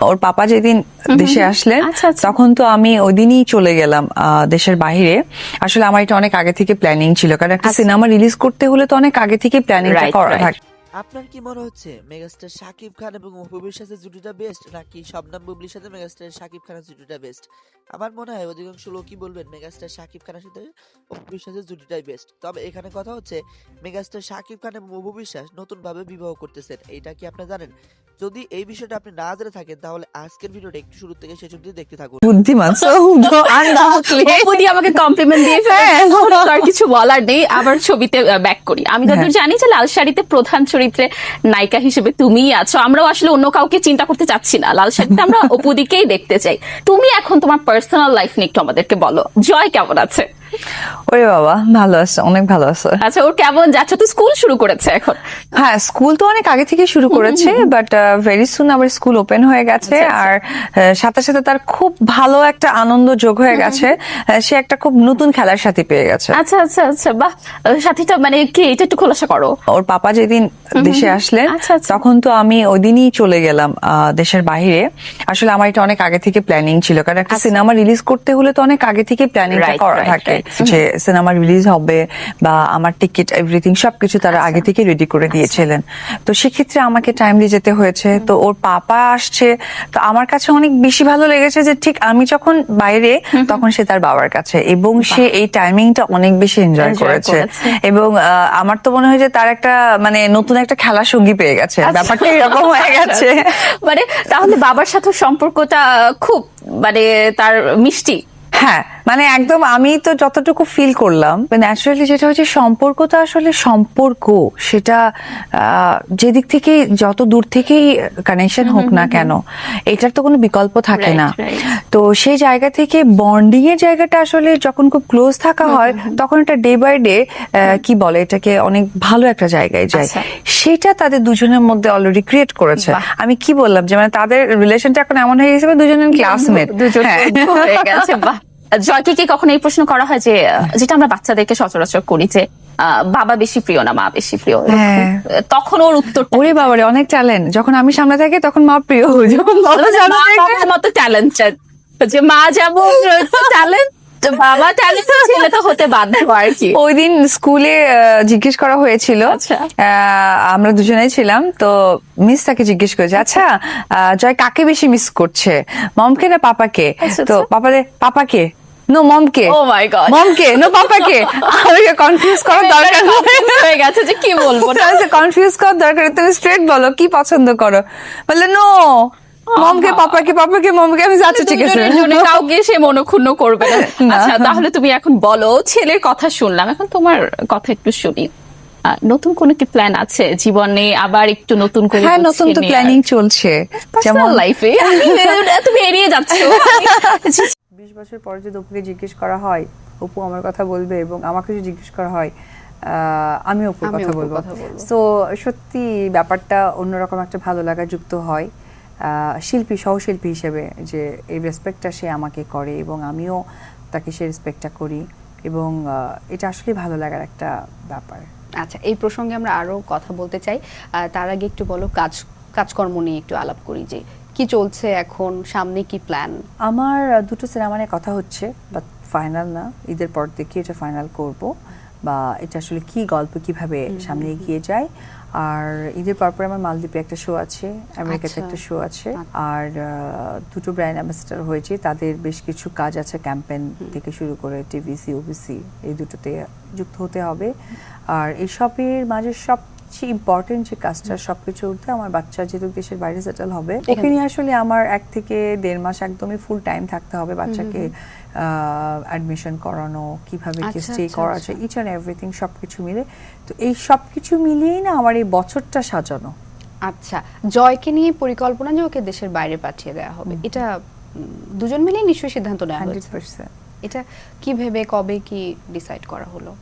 ওর পাপা যেদিন দেশে আসলেন আচ্ছা, আচ্ছা। তখন তো আমি ওই দিনই চলে গেলাম আহ, দেশের বাহিরে আসলে আমার এটা অনেক আগে থেকে প্ল্যানিং ছিল কারণ একটা সিনেমা রিলিজ করতে হলে তো অনেক আগে থেকে প্ল্যানিংটা আচ্ছা। করা থাকে আপনার কি মনে হচ্ছে মেগাস্টার শাকিব খান এবং অপুবির সাথে জুটিটা বেস্ট নাকি শবনম বুবলির সাথে মেগাস্টার শাকিব খানের জুটিটা বেস্ট আমার মনে হয় অধিকাংশ লোকই বলবেন মেগাস্টার শাকিব খানের সাথে অপুবির সাথে জুটিটাই বেস্ট তবে এখানে কথা হচ্ছে মেগাস্টার শাকিব খান এবং অপু বিশ্বাস নতুন ভাবে বিবাহ করতেছেন এইটা কি আপনি জানেন? যদি এই বিষয়টা আপনি না জেনে থাকেন তাহলে আজকের ভিডিওটা একটু শুরু থেকে শেষ অবধি দেখতে থাকুন। বুদ্ধিমান দিয়ে আমাকে কমপ্লিমেন্ট দিয়ে ফেলে হ্যাঁ। আর কিছু বলার নেই আবার ছবিতে ব্যাক করি। আমি যতদূর হ্যাঁ। জানি যে লাল শাড়িতে প্রধান চরিত্রে নায়িকা হিসেবে তুমিই আছো। আমরাও আসলে অন্য কাউকে চিন্তা করতে চাচ্ছি না। লাল শাড়িতে আমরা অপুদিকেই দেখতে চাই। তুমি এখন তোমার পার্সোনাল লাইফ নিয়ে একটু আমাদেরকে বলো। জয় কেমন আছে? ওরে বাবা ভালো আছে অনেক ভালো আছে। আচ্ছা ওর কেমন যাচ্ছে? তো স্কুল শুরু করেছে এখন। হ্যাঁ স্কুল তো অনেক আগে থেকে শুরু করেছে বাট ভেরি সুন আবার স্কুল ওপেন হয়ে গেছে আচ্ছা, আর সাথে সাথে তার খুব ভালো একটা আনন্দ যোগ হয়ে গেছে সে একটা খুব নতুন খেলার সাথী পেয়ে গেছে। আচ্ছা আচ্ছা আচ্ছা বাহ। সাথীটা মানে কি? এটা একটু খোলাসা করো। ওর পাপা যেদিন দেশে আসলেন আচ্ছা, আচ্ছা। তখন তো আমি ওই দিনই চলে গেলাম আহ, দেশের বাইরে। আসলে আমার এটা অনেক আগে থেকে প্ল্যানিং ছিল কারণ একটা সিনেমা রিলিজ করতে হলে তো অনেক আগে থেকে প্ল্যানিংটা আচ্ছা। করা থাকে. যে সিনেমা রিলিজ হবে বা আমার টিকিট এভরিথিং সবকিছু তারা আচ্ছা। আগে থেকে রেডি করে দিয়েছিলেন। তো সেক্ষেত্রে আমাকে টাইমলি যেতে হয়েছে। তো ওর পাপা আসছে। তো আমার কাছে অনেক বেশি ভালো লেগেছে যে ঠিক আমি যখন বাইরে তখন সে তার বাবার কাছে এবং সে এই টাইমিংটা অনেক বেশি এনজয় করেছে। এবং আমার তো মনে হয় যে তার একটা মানে নতুন একটা খেলা সঙ্গী পেয়ে গেছে। আচ্ছা। ব্যাপারটা এরকম হয়ে গেছে। মানে তাহলে বাবার সাথে সম্পর্কটা খুব মানে তার মিষ্টি। হ্যাঁ। মানে একদম আমি তো যতটুকু ফিল করলাম ন্যাচারালি যেটা হচ্ছে সম্পর্কটা আসলে সম্পর্ক। সেটা যেদিক থেকে যত দূর থেকেই কানেকশন হোক না কেন এটার তো কোনো বিকল্প থাকে না। তো সেই জায়গা থেকে বন্ডিং এর জায়গাটা আসলে যখন খুব ক্লোজ থাকা হয় তখন এটা ডে বাই ডে কি বলে এটাকে অনেক ভালো একটা জায়গায় যায়। আচ্ছা। সেটা তাদের দুজনের মধ্যে অলরেডি ক্রিয়েট করেছে। আমি কি বললাম যে মানে তাদের রিলেশনটা এখন এমন হয়ে গেছে দুজনের ক্লাসমেট দুজন হয়ে গেছে বাহ। জয়কে কি কখনো এই প্রশ্ন করা হয় যে যেটা আমরা বাচ্চাদেরকে সচরাচর করি যে বাবা বেশি প্রিয় না মা বেশি প্রিয়? হ্যাঁ। তখন ওর উত্তর ওরে বাবারে অনেক ট্যালেন্ট যখন আমি সামনে থাকি তখন মা প্রিয় যখন থাকে- মতো ট্যালেন্টেড যে মা যেমন ট্যালেন্ট বাবা ট্যালেন্ট ছেলে তো হতে বাধ্য আর কি। ওই দিন স্কুলে জিজ্ঞেস করা হয়েছিল। আচ্ছা। আহ, আমরা দুজনেই ছিলাম তো মিস তাকে জিজ্ঞেস করেছে আচ্ছা জয় কাকে বেশি মিস করছে? মমকে না পাপাকে? আচ্ছা, তো আচ্ছা। পাপা পাপা কে নো মমকে। Oh my God. মমকে নো পাপাকে। আমাকে কনফিউজ করার দরকার হয়ে গেছে যে কি বলব কনফিউজ করার দরকার তুমি স্ট্রেট বলো কি পছন্দ করো? বললে নো মমকে পাপাকে পাপাকে মমকে আমি আচ্ছা ঠিক আছে। কাউকে সে মনক্ষুণ্ণ করবে না। আচ্ছা তাহলে তুমি এখন বলো ছেলের কথা শুনলাম। এখন তোমার কথা একটু শুনি। নতুন কোনো কি প্ল্যান আছে জীবনে? আবার একটু নতুন করে হ্যাঁ নতুন তো প্ল্যানিং চলছে। যেমন লাইফে তুমি এড়িয়ে যাচ্ছ। বিশ বছর পরে যদি অপুকে জিজ্ঞেস করা হয় অপু আমার কথা বলবে এবং আমাকে যদি জিজ্ঞেস করা হয় আমি অপুর কথা বলব। তো সত্যি ব্যাপারটা অন্যরকম একটা ভালো লাগা যুক্ত হয়। শিল্পী সহশিল্পী হিসেবে যে এই রেসপেক্টটা সে আমাকে করে এবং আমিও তাকে সেই রেসপেক্টটা করি এবং এটা আসলে ভালো লাগার একটা ব্যাপার। আচ্ছা এই প্রসঙ্গে আমরা আরও কথা বলতে চাই। তার আগে একটু বলো কাজ কাজকর্ম নিয়ে একটু আলাপ করি যে কি চলছে এখন? সামনে কি প্ল্যান আমার দুটো সিনেমা নিয়ে কথা হচ্ছে বাট ফাইনাল না। ঈদের পর দেখি এটা ফাইনাল করব বা এটা আসলে কি গল্প কীভাবে সামনে এগিয়ে যায়। আর ঈদের পর পর আমার মালদ্বীপে একটা শো আছে আমেরিকাতে আচ্ছা। একটা শো আছে। আর দুটো ব্র্যান্ড অ্যাম্বাসেডার হয়েছে তাদের বেশ কিছু কাজ আছে ক্যাম্পেন থেকে শুরু করে টিভিসি ওবিসি এই দুটোতে যুক্ত হতে হবে। আর এইসবের মাঝে সবচেয়ে ইম্পর্টেন্ট যে কাজটা সবকিছু উঠতে আমার বাচ্চা যেহেতু দেশের বাইরে সেটেল হবে ওকে নিয়ে আসলে আমার এক থেকে দেড় মাস একদমই ফুল টাইম থাকতে হবে বাচ্চাকে অ্যাডমিশন করানো কীভাবে কি আচ্ছা, স্টে আচ্ছা, করা আচ্ছা। যায় ইচ অ্যান্ড এভরিথিং সবকিছু মিলে। তো এই সবকিছু মিলিয়েই না আমার এই বছরটা সাজানো। আচ্ছা জয়কে নিয়ে পরিকল্পনা যে ওকে দেশের বাইরে পাঠিয়ে দেওয়া হবে এটা দুজন মিলেই নিশ্চয়ই সিদ্ধান্ত নেওয়া হয়েছে। এটা কি ভেবে কবে কি ডিসাইড করা হলো?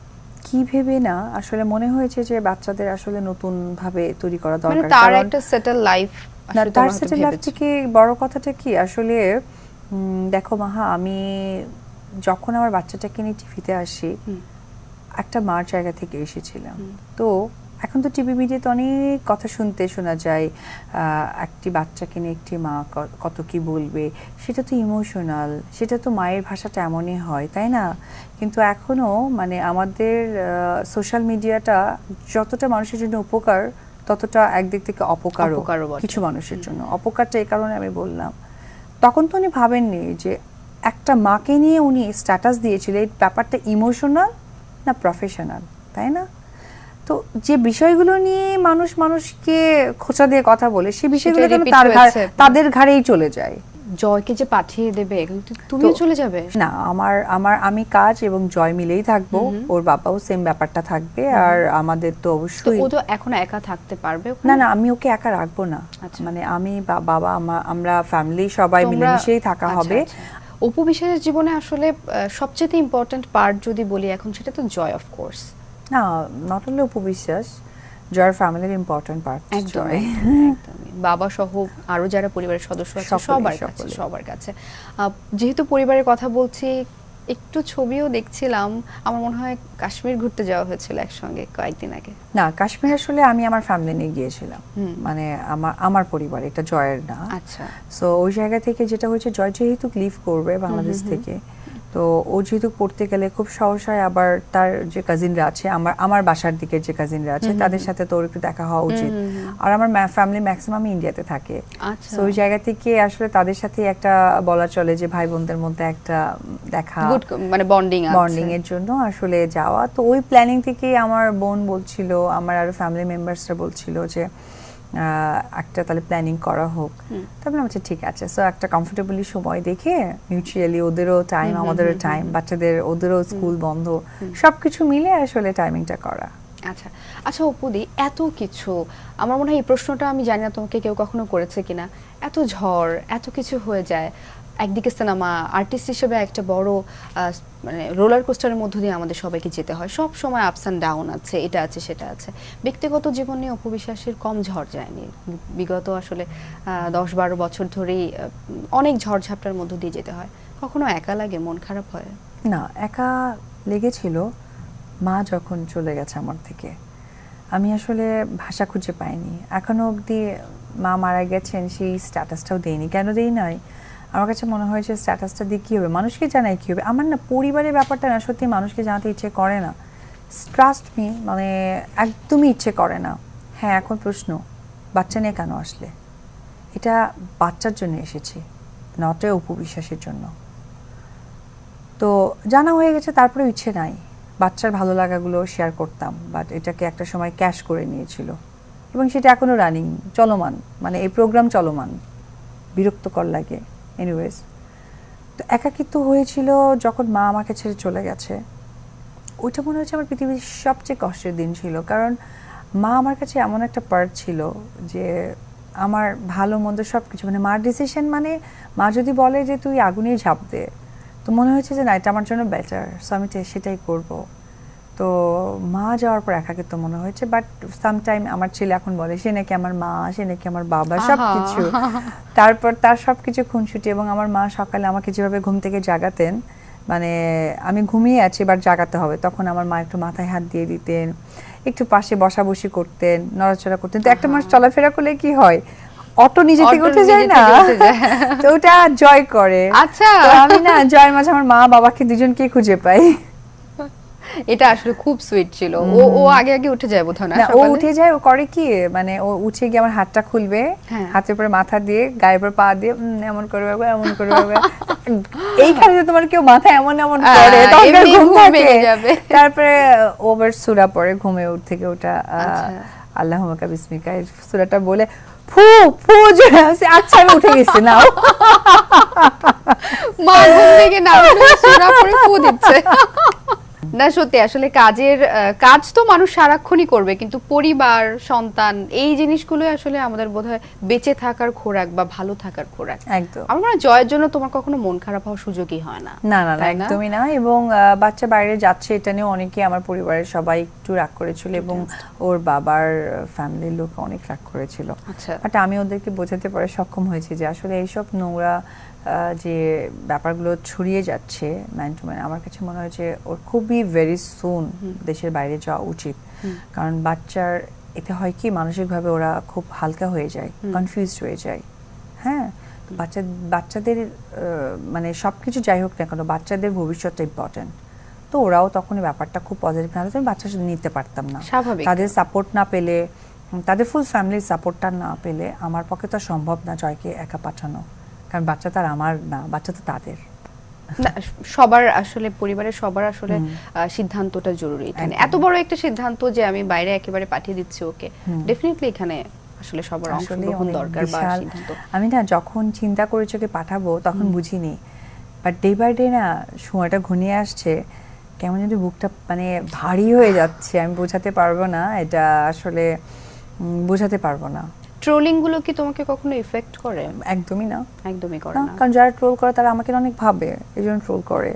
কি ভেবে না আসলে মনে হয়েছে যে বাচ্চাদের আসলে নতুন ভাবে তৈরি করা মানে দরকার। তার একটা সেটেল লাইফ তার সেটেল লাইফ থেকে বড় কথাটা কি? আসলে দেখো মাহা আমি যখন আমার বাচ্চাটাকে নিয়ে টিভিতে আসি একটা মার জায়গা থেকে এসেছিলাম। তো এখন তো টিভি মিডিয়াতে অনেক কথা শুনতে শোনা যায়। একটি বাচ্চাকে নিয়ে একটি মা কত কি বলবে? সেটা তো ইমোশনাল সেটা তো মায়ের ভাষাটা এমনই হয় তাই না? কিন্তু এখনও মানে আমাদের সোশ্যাল মিডিয়াটা যতটা মানুষের জন্য উপকার ততটা একদিক থেকে অপকারও কিছু মানুষের জন্য। অপকারটা এই কারণে আমি বললাম। তখন তো উনি ভাবেননি যে একটা মাকে নিয়ে উনি স্ট্যাটাস দিয়েছিল এই ব্যাপারটা ইমোশনাল না প্রফেশনাল তাই না? তো যে বিষয়গুলো নিয়ে মানুষ মানুষকে খোঁচা দিয়ে কথা বলে সেই বিষয়গুলো তার তাদের ঘাড়েই চলে যায়। জয়কে যে পাঠিয়ে দেবে তুমিও চলে যাবে। না আমার আমার আমি কাজ এবং জয় মিলেই থাকব। ওর বাবাও সেম ব্যাপারটা থাকবে আর আমাদের তো অবশ্যই ও তো এখন একা থাকতে পারবে না না আমি ওকে একা রাখব না। আচ্ছা। মানে আমি বাবা আমরা ফ্যামিলি সবাই মিলেমিশেই থাকা আচ্ছা, হবে। আচ্ছা। অপু বিশ্বাসের জীবনে আসলে সবচেয়ে ইম্পর্ট্যান্ট পার্ট যদি বলি এখন সেটা তো জয় অফ কোর্স না নট অনলি উপবিশ্বাস জয়ের ফ্যামিলির ইম্পর্টেন্ট পার্ট একদম জয় একদমই। বাবা সহ আরও যারা পরিবারের সদস্য আছে সবার কাছে সবার কাছে। যেহেতু পরিবারের কথা বলছি একটু ছবিও দেখছিলাম আমার মনে হয় কাশ্মীর ঘুরতে যাওয়া হয়েছিল একসঙ্গে কয়েকদিন আগে। না কাশ্মীর আসলে আমি আমার ফ্যামিলি নিয়ে গিয়েছিলাম। মানে আমার আমার পরিবার এটা জয়ের না। আচ্ছা। সো ওই জায়গা থেকে যেটা হয়েছে জয় যেহেতু লিভ করবে বাংলাদেশ থেকে তো ও যেহেতু পড়তে গেলে খুব সহজ হয় আবার তার যে কাজিনরা আছে আমার আমার বাসার দিকে যে কাজিনরা আছে তাদের সাথে তোর একটু দেখা হওয়া উচিত। আর আমার ফ্যামিলি ম্যাক্সিমাম ইন্ডিয়াতে থাকে। আচ্ছা। তো ওই জায়গা থেকে আসলে তাদের সাথে একটা বলা চলে যে ভাই বোনদের মধ্যে একটা দেখা মানে বন্ডিং বন্ডিং এর জন্য আসলে যাওয়া। তো ওই প্ল্যানিং থেকেই আমার বোন বলছিল আমার আরও ফ্যামিলি মেম্বার্সরা বলছিল যে একটা তাহলে প্ল্যানিং করা হোক। তারপরে আমার ঠিক আছে। সো একটা কমফোর্টেবলি সময় দেখে মিউচুয়ালি ওদেরও টাইম আমাদেরও টাইম বাচ্চাদের ওদেরও স্কুল বন্ধ। সব কিছু মিলে আসলে টাইমিংটা করা। আচ্ছা। আচ্ছা অপুদি এত কিছু আমার মনে হয় এই প্রশ্নটা আমি জানি না তোমাকে কেউ কখনো করেছে কিনা। এত ঝড় এত কিছু হয়ে যায়। একদিকে সিনেমা আর্টিস্ট হিসেবে একটা বড় মানে রোলার কোস্টারের মধ্য দিয়ে আমাদের সবাইকে যেতে হয়। সব সময় আপস অ্যান্ড ডাউন আছে, এটা আছে, সেটা আছে। ব্যক্তিগত জীবনে অপবিশ্বাসের কম ঝড় যায়নি। বিগত আসলে দশ বারো বছর ধরেই অনেক ঝড়ঝাপটার মধ্য দিয়ে যেতে হয়। কখনো একা লাগে, মন খারাপ হয়? না, একা লেগেছিল মা যখন চলে গেছে আমার থেকে। আমি আসলে ভাষা খুঁজে পাইনি। এখনও অবধি মা মারা গেছেন, সেই স্ট্যাটাসটাও দেইনি কেন দেই নাই? আমার কাছে মনে হয়েছে স্ট্যাটাসটা দিয়ে কী হবে? মানুষকে জানাই কী হবে? আমার না পরিবারের ব্যাপারটা না সত্যি মানুষকে জানাতে ইচ্ছে করে না। ট্রাস্ট মি মানে একদমই ইচ্ছে করে না। হ্যাঁ এখন প্রশ্ন, বাচ্চা নিয়ে কেন আসলে? এটা বাচ্চার জন্য এসেছি নটে উপবিশ্বাসের জন্য। তো জানা হয়ে গেছে তারপরে ইচ্ছে নাই। বাচ্চার ভালো লাগাগুলো শেয়ার করতাম বাট এটাকে একটা সময় ক্যাশ করে নিয়েছিল। এবং সেটা এখনও রানিং চলমান মানে এই প্রোগ্রাম চলমান। বিরক্তকর লাগে। এনিওয়েজ তো একাকিত্ব হয়েছিল যখন মা আমাকে ছেড়ে চলে গেছে। ওইটা মনে হচ্ছে আমার পৃথিবীর সবচেয়ে কষ্টের দিন ছিল, কারণ মা আমার কাছে এমন একটা পার্ট ছিল যে আমার ভালো, মন্দ সব কিছু মানে মার ডিসিশন মানে মা যদি বলে যে তুই আগুনেই ঝাঁপ দে, তো মনে হয়েছে যে না, এটা আমার জন্য বেটার সো আমি সেটাই করব। তো মা যাওয়ার পর একাকিত্ব মনে হয়েছে বাট সামটাইম আমার ছেলে এখন বলে সে নাকি আমার মা সে নাকি আমার বাবা সব কিছু তারপর তার সব কিছু খুনসুটি এবং আমার মা সকালে আমাকে যেভাবে ঘুম থেকে জাগাতেন মানে আমি ঘুমিয়ে আছি এবার জাগাতে হবে। তখন আমার মা একটু মাথায় হাত দিয়ে দিতেন একটু পাশে বসাবসি করতেন নড়াচড়া করতেন। তো একটা মানুষ চলাফেরা করলে কি হয়? অটো নিজে থেকে উঠে যায় না। তো ওটা জয় করে। আচ্ছা। আমি না জয়ের মাঝে আমার মা বাবাকে দুজনকেই খুঁজে পাই। এটা আসলে খুব সুইট ছিল। ও ও আগে আগে উঠে যায় বোধহয় না ও উঠে যায় ও করে কি? মানে ও উঠে গিয়ে আমার হাতটা খুলবে হ্যাঁ। হাতের উপরে মাথা দিয়ে গায়ের উপর পা দিয়ে এমন করে বাবা এমন করে বাবা। এইখানে যে তোমার কেউ মাথা এমন এমন করে তখন ঘুম ভেঙে যাবে। তারপরে ও আবার সুরা পরে ঘুমে উঠ থেকে ওটা আচ্ছা। আল্লাহ মাকা বিসমিকা এই সুরাটা বলে ফু ফু জোরে আচ্ছা আমি উঠে গেছি নাও। মা ঘুম থেকে না সূরা পড়ে ফু দিচ্ছে। না সত্যি আসলে কাজের কাজ তো মানুষ সারাক্ষণই করবে কিন্তু পরিবার সন্তান এই জিনিসগুলো আসলে আমাদের বোধহয় বেঁচে থাকার খোরাক বা ভালো থাকার খোরাক। একদম। আমার মনে জয়ের জন্য তোমার কখনো মন খারাপ হওয়ার সুযোগই হয় না না না? একদমই না এবং বাচ্চা বাইরে যাচ্ছে এটা নিয়ে অনেকে আমার পরিবারের সবাই একটু রাগ করেছিল এবং ওর বাবার ফ্যামিলির লোক অনেক রাগ করেছিল। আচ্ছা। বাট আমি ওদেরকে বোঝাতে পারে সক্ষম হয়েছি যে আসলে এইসব নোংরা যে ব্যাপারগুলো ছড়িয়ে যাচ্ছে ম্যান টু ম্যান আমার কাছে মনে হয়েছে ওর খুবই ভেরি সুন দেশের বাইরে যাওয়া উচিত। কারণ বাচ্চার এতে হয় কি মানসিকভাবে ওরা খুব হালকা হয়ে যায় কনফিউজড হয়ে যায়। হ্যাঁ? বাচ্চা বাচ্চাদের মানে সব কিছু যাই হোক না কেন বাচ্চাদের ভবিষ্যৎটা ইম্পর্টেন্ট তো ওরাও তখন ব্যাপারটা খুব পজিটিভ না হলে আমি বাচ্চা নিতে পারতাম না। তাদের সাপোর্ট না পেলে তাদের ফুল ফ্যামিলির সাপোর্টটা না পেলে আমার পক্ষে তো সম্ভব না জয়কে একা পাঠানো। কারণ বাচ্চা তার আমার না বাচ্চা তো তাদের। না, সবার আসলে পরিবারের সবার আসলে সিদ্ধান্তটা জরুরি এখানে। এত বড় একটা সিদ্ধান্ত যে আমি বাইরে একেবারে পাঠিয়ে দিচ্ছি ওকে ডেফিনেটলি এখানে আসলে সবার অংশগ্রহণ দরকার বা সিদ্ধান্ত। আমি না যখন চিন্তা করেছি ওকে পাঠাবো তখন বুঝিনি। বাট ডে বাই ডে না সময়টা ঘনিয়ে আসছে। কেমন যদি বুকটা মানে ভারী হয়ে যাচ্ছে। আমি বোঝাতে পারব না এটা আসলে বোঝাতে পারব না। ট্রোলিংগুলো কি তোমাকে কখনো ইফেক্ট করে? একদমই না। একদমই করে না, কারণ যারা ট্রোল করে তারা আমাকে অনেক ভাবে এই জন্য ট্রোল করে।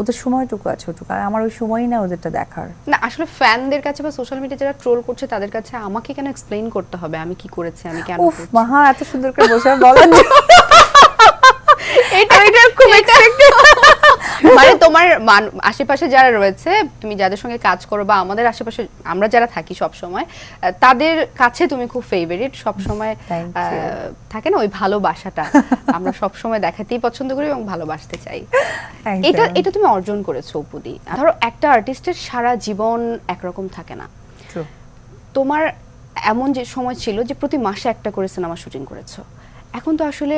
ওদের সময়টুকু আছে ওটুকু আর আমার ওই সময়ই না ওদেরটা দেখার। না আসলে ফ্যানদের কাছে বা সোশ্যাল মিডিয়া যারা ট্রোল করছে তাদের কাছে আমাকে কেন এক্সপ্লেইন করতে হবে? আমি কি করেছি? আমি কেন উফ? মাহা এত সুন্দর করে বসে বলার জন্য এটা এটা খুব মানে তোমার আশেপাশে যারা রয়েছে তুমি যাদের সঙ্গে কাজ করো বা আমাদের আশেপাশে আমরা যারা থাকি সব সময় তাদের কাছে তুমি খুব ফেভারিট সব সময় থাকে না ওই ভালোবাসাটা আমরা সব সময় দেখাতেই পছন্দ করি এবং ভালোবাসতে চাই। এটা এটা তুমি অর্জন করেছ অপুদি। ধরো একটা আর্টিস্টের সারা জীবন একরকম থাকে না। তোমার এমন যে সময় ছিল যে প্রতি মাসে একটা করে সিনেমা শুটিং করেছ। এখন তো আসলে